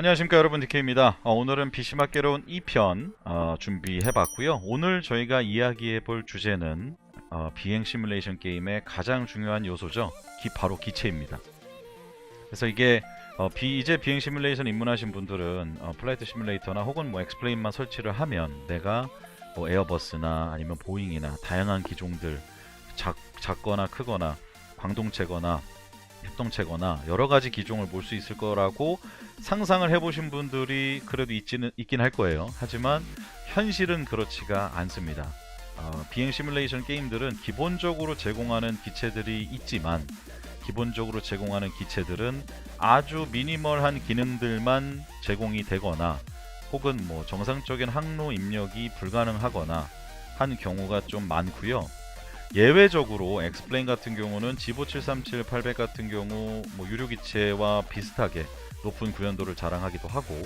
안녕하십니까 여러분 DK입니다. 어, 오늘은 PC맞게로운 2편 어, 준비해봤고요. 오늘 저희가 이야기해볼 주제는 어, 비행 시뮬레이션 게임의 가장 중요한 요소죠. 기, 바로 기체입니다. 그래서 이게 어, 비, 이제 비행 시뮬레이션 입문하신 분들은 어, 플라이트 시뮬레이터나 혹은 뭐 엑스플레인만 설치를 하면 내가 뭐 에어버스나 아니면 보잉이나 다양한 기종들 작, 작거나 크거나 광동체거나 협동체거나 여러 가지 기종을 볼 수 있을 거라고 상상을 해보신 분들이 그래도 있지는 있긴 할 거예요. 하지만 현실은 그렇지가 않습니다. 어, 비행 시뮬레이션 게임들은 기본적으로 제공하는 기체들이 있지만 기본적으로 제공하는 기체들은 아주 미니멀한 기능들만 제공이 되거나 혹은 뭐 정상적인 항로 입력이 불가능하거나 한 경우가 좀 많고요. 예외적으로 엑스플레인 같은 경우는 지보 737, 800 같은 경우 뭐 유료 기체와 비슷하게 높은 구현도를 자랑하기도 하고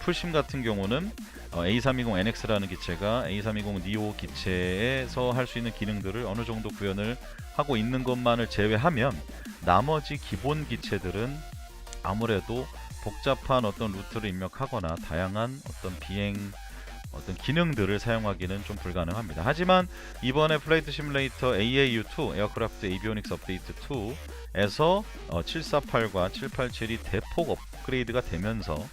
풀심 같은 경우는 어, A320NX라는 기체가 A320 neo 기체에서 할 수 있는 기능들을 어느 정도 구현을 하고 있는 것만을 제외하면 나머지 기본 기체들은 아무래도 복잡한 어떤 루트를 입력하거나 다양한 어떤 비행 어떤 기능들을 사용하기는 좀 불가능합니다. 하지만 이번에 플레이트 시뮬레이터 AAU2 에어크래프트 에이비오닉스 업데이트 2에서 어, 748과 787이 대폭 업그레이드가 되면서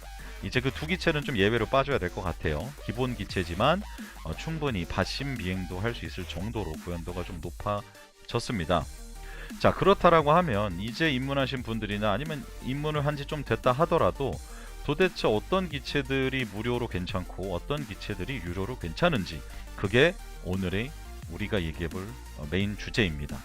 이제 그 두 기체는 좀 예외로 빠져야 될 것 같아요. 기본 기체지만 어, 충분히 받심 비행도 할 수 있을 정도로 구현도가 좀 높아졌습니다. 자 그렇다라고 하면 이제 입문하신 분들이나 아니면 입문을 한 지 좀 됐다 하더라도 도대체 어떤 기체들이 무료로 괜찮고 어떤 기체들이 유료로 괜찮은지 그게 오늘의 우리가 얘기해볼 어, 메인 주제입니다.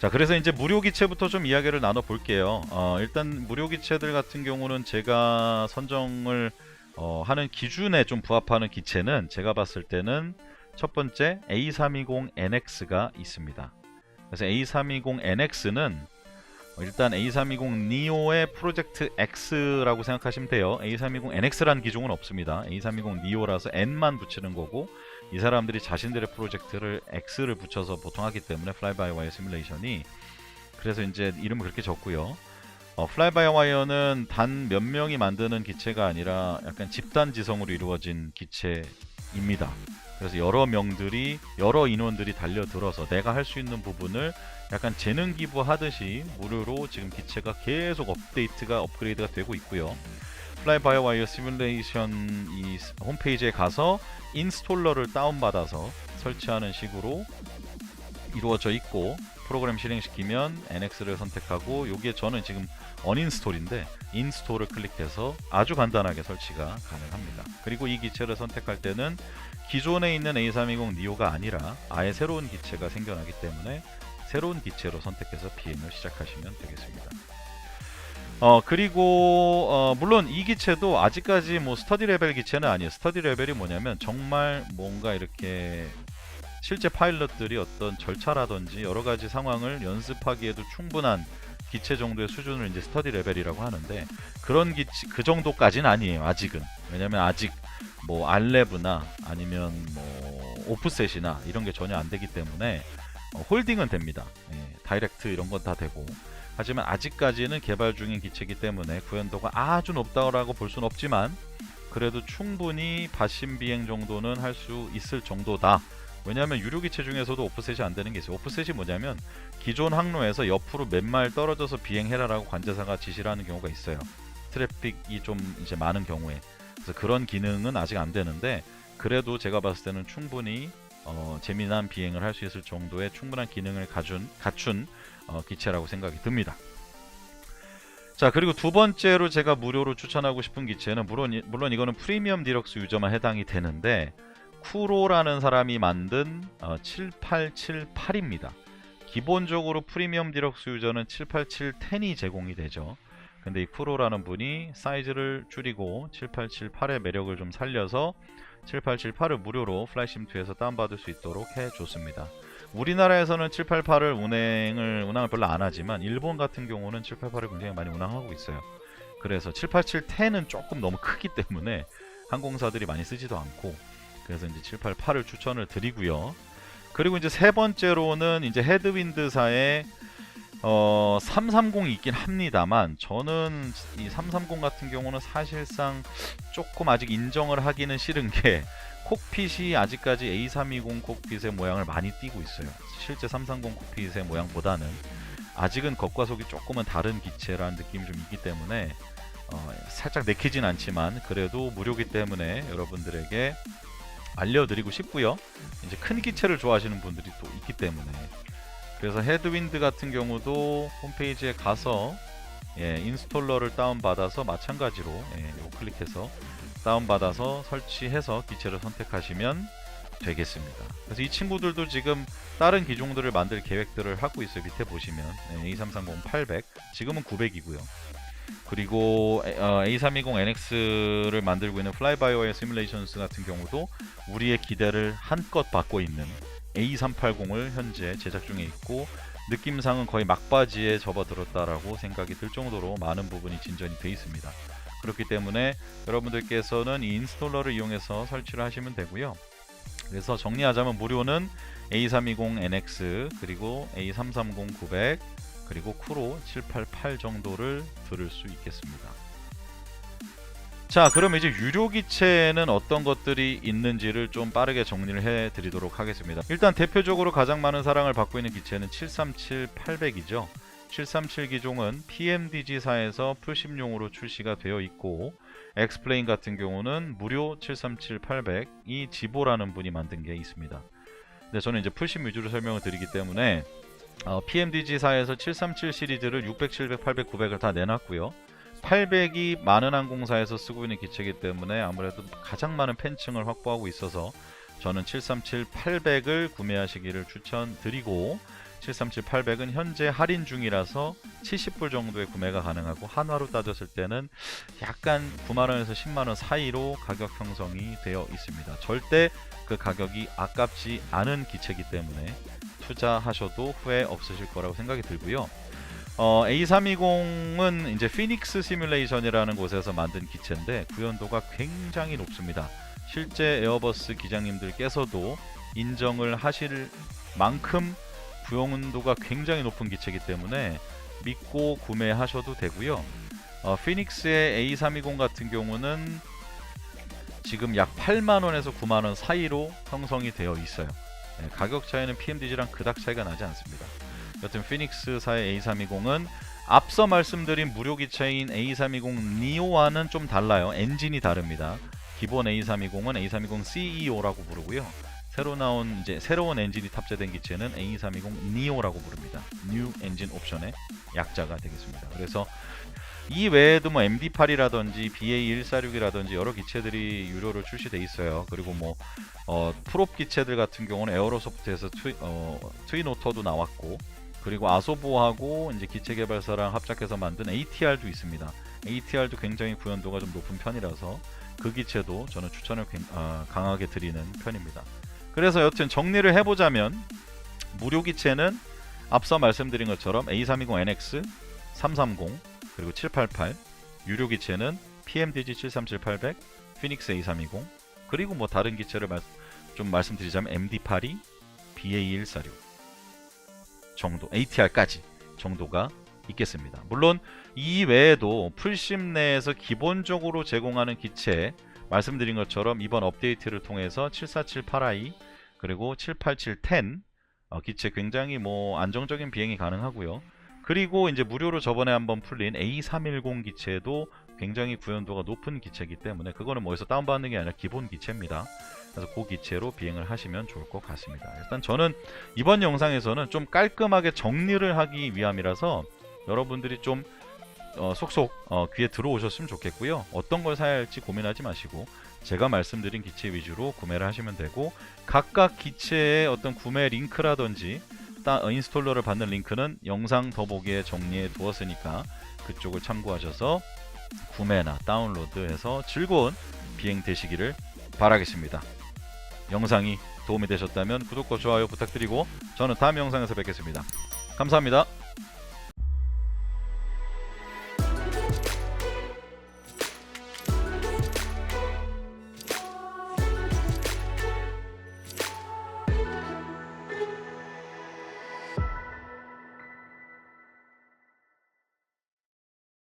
자 그래서 이제 무료 기체부터 좀 이야기를 나눠 볼게요. 어, 일단 무료 기체들 같은 경우는 제가 선정을 어, 하는 기준에 좀 부합하는 기체는 제가 봤을 때는 첫 번째 A320NX가 있습니다. 그래서 A320NX는 일단 A320 neo의 프로젝트 X라고 생각하시면 돼요. A320 NX라는 기종은 없습니다. A320 neo라서 N만 붙이는 거고 이 사람들이 자신들의 프로젝트를 X를 붙여서 보통 하기 때문에 플라이바이와이어 시뮬레이션이 그래서 이제 이름을 그렇게 적고요. 어, 플라이바이와이어는 단 몇 명이 만드는 기체가 아니라 약간 집단 지성으로 이루어진 기체 입니다. 그래서 여러 명들이 여러 인원들이 달려들어서 내가 할 수 있는 부분을 약간 재능 기부하듯이 무료로 지금 기체가 계속 업데이트가 업그레이드가 되고 있고요. 플라이 바이오 와이어 시뮬레이션 이 홈페이지에 가서 인스톨러를 다운받아서 설치하는 식으로 이루어져 있고 프로그램 실행시키면 NX를 선택하고 여기에 저는 지금 언인스톨인데 인스톨을 클릭해서 아주 간단하게 설치가 가능합니다. 그리고 이 기체를 선택할 때는 기존에 있는 A320 neo가 아니라 아예 새로운 기체가 생겨나기 때문에 새로운 기체로 선택해서 비행을 시작하시면 되겠습니다. 어 그리고 어, 물론 이 기체도 아직까지 뭐 스터디 레벨 기체는 아니에요. 스터디 레벨이 뭐냐면 정말 뭔가 이렇게 실제 파일럿들이 어떤 절차라든지 여러 가지 상황을 연습하기에도 충분한 기체 정도의 수준을 이제 스터디 레벨이라고 하는데 그런 기체 그 정도까지는 아니에요. 아직은 왜냐면 아직 뭐 알레브나 아니면 뭐 오프셋이나 이런 게 전혀 안 되기 때문에 어, 홀딩은 됩니다. 예, 다이렉트 이런 건 다 되고 하지만 아직까지는 개발 중인 기체이기 때문에 구현도가 아주 높다고 볼 수는 없지만 그래도 충분히 받심 비행 정도는 할 수 있을 정도다. 왜냐하면 유료 기체 중에서도 오프셋이 안 되는 게 있어요. 오프셋이 뭐냐면 기존 항로에서 옆으로 몇 마일 떨어져서 비행해라라고 관제사가 지시를 하는 경우가 있어요. 트래픽이 좀 이제 많은 경우에 그래서 그런 기능은 아직 안 되는데 그래도 제가 봤을 때는 충분히 어, 재미난 비행을 할 수 있을 정도의 충분한 기능을 갖춘, 갖춘 어, 기체라고 생각이 듭니다. 자 그리고 두 번째로 제가 무료로 추천하고 싶은 기체는 물론, 이- 물론 이거는 프리미엄 디럭스 유저만 해당이 되는데 쿠로라는 사람이 만든 어, 7878입니다. 기본적으로 프리미엄 디럭스 유저는 78710이 제공이 되죠. 근데 이 쿠로라는 분이 사이즈를 줄이고 7878의 매력을 좀 살려서 7878을 무료로 플라이심2에서 다운받을 수 있도록 해줬습니다. 우리나라에서는 788을 운행을 운항을 별로 안 하지만 일본 같은 경우는 788을 굉장히 많이 운항하고 있어요. 그래서 78710은 조금 너무 크기 때문에 항공사들이 많이 쓰지도 않고 그래서 이제 788을 추천을 드리고요. 그리고 이제 세 번째로는 이제 헤드윈드사의 어, 330이 있긴 합니다만 저는 이 330 같은 경우는 사실상 조금 아직 인정을 하기는 싫은 게 콕핏이 아직까지 A320 콕핏의 모양을 많이 띄고 있어요. 실제 330 콕핏의 모양보다는 아직은 겉과 속이 조금은 다른 기체라는 느낌이 좀 있기 때문에 어, 살짝 내키진 않지만 그래도 무료기 때문에 여러분들에게 알려드리고 싶고요. 이제 큰 기체를 좋아하시는 분들이 또 있기 때문에 그래서 헤드윈드 같은 경우도 홈페이지에 가서 예, 인스톨러를 다운받아서 마찬가지로 예, 클릭해서 다운받아서 설치해서 기체를 선택하시면 되겠습니다. 그래서 이 친구들도 지금 다른 기종들을 만들 계획들을 하고 있어요. 밑에 보시면 예, A330 800 지금은 900이고요. 그리고 어, A320NX를 만들고 있는 플라이바이오의 시뮬레이션스 같은 경우도 우리의 기대를 한껏 받고 있는 A380을 현재 제작 중에 있고 느낌상은 거의 막바지에 접어들었다라고 생각이 들 정도로 많은 부분이 진전이 돼 있습니다. 그렇기 때문에 여러분들께서는 이 인스톨러를 이용해서 설치를 하시면 되고요. 그래서 정리하자면 무료는 A320NX 그리고 A330 900 그리고 쿠로 788 정도를 들을 수 있겠습니다. 자, 그럼 이제 유료 기체는 어떤 것들이 있는지를 좀 빠르게 정리를 해 드리도록 하겠습니다. 일단 대표적으로 가장 많은 사랑을 받고 있는 기체는 737 800이죠. 737 기종은 PMDG사에서 풀심용으로 출시가 되어 있고 엑스플레인 같은 경우는 무료 737 800이 지보라는 분이 만든 게 있습니다. 근데 저는 이제 풀심 위주로 설명을 드리기 때문에 어, PMDG사에서 737 시리즈를 600, 700, 800, 900을 다 내놨고요. 800이 많은 항공사에서 쓰고 있는 기체이기 때문에 아무래도 가장 많은 팬층을 확보하고 있어서 저는 737 800을 구매하시기를 추천드리고 737 800은 현재 할인 중이라서 70불 정도의 구매가 가능하고 한화로 따졌을 때는 약간 9만원에서 10만원 사이로 가격 형성이 되어 있습니다. 절대 그 가격이 아깝지 않은 기체이기 때문에 투자하셔도 후회 없으실 거라고 생각이 들고요. 어, A320은 이제 피닉스 시뮬레이션이라는 곳에서 만든 기체인데 구현도가 굉장히 높습니다. 실제 에어버스 기장님들께서도 인정을 하실 만큼 구현도가 굉장히 높은 기체이기 때문에 믿고 구매하셔도 되고요. 어, 피닉스의 A320 같은 경우는 지금 약 8만원에서 9만원 사이로 형성이 되어 있어요. 네, 가격 차이는 PMDG랑 그닥 차이가 나지 않습니다. 여튼 피닉스사의 A320은 앞서 말씀드린 무료 기체인 A320 니오와는 좀 달라요. 엔진이 다릅니다. 기본 A320은 A320 CEO라고 부르고요. 새로 나온 이제 새로운 엔진이 탑재된 기체는 A320 니오라고 부릅니다. New Engine 옵션의 약자가 되겠습니다. 그래서 이 외에도 뭐 MD8이라든지 BA146이라든지 여러 기체들이 유료로 출시돼 있어요. 그리고 뭐 어, 프롭 기체들 같은 경우는 에어로소프트에서 트위, 어, 트윈오터도 나왔고 그리고 아소보하고 이제 기체 개발사랑 합작해서 만든 ATR도 있습니다. ATR도 굉장히 구현도가 좀 높은 편이라서 그 기체도 저는 추천을 굉- 아, 강하게 드리는 편입니다. 그래서 여튼 정리를 해보자면 무료 기체는 앞서 말씀드린 것처럼 A320NX, 330 그리고 788 유료 기체는 PMDG 737-800, 피닉스 A320 그리고 뭐 다른 기체를 말, 좀 말씀드리자면 MD82, BA146 정도, ATR까지 정도가 있겠습니다. 물론 이 외에도 풀심 내에서 기본적으로 제공하는 기체 말씀드린 것처럼 이번 업데이트를 통해서 747-8i 그리고 787-10 어, 기체 굉장히 뭐 안정적인 비행이 가능하고요. 그리고 이제 무료로 저번에 한번 풀린 A310 기체도 굉장히 구현도가 높은 기체이기 때문에 그거는 뭐 어디서 다운받는 게 아니라 기본 기체입니다. 그래서 그 기체로 비행을 하시면 좋을 것 같습니다. 일단 저는 이번 영상에서는 좀 깔끔하게 정리를 하기 위함이라서 여러분들이 좀 어, 속속 어, 귀에 들어오셨으면 좋겠고요. 어떤 걸 사야 할지 고민하지 마시고 제가 말씀드린 기체 위주로 구매를 하시면 되고 각각 기체의 어떤 구매 링크라든지 따, 어, 인스톨러를 받는 링크는 영상 더보기에 정리해 두었으니까 그쪽을 참고하셔서 구매나 다운로드해서 즐거운 비행 되시기를 바라겠습니다. 영상이 도움이 되셨다면 구독과 좋아요 부탁드리고 저는 다음 영상에서 뵙겠습니다. 감사합니다.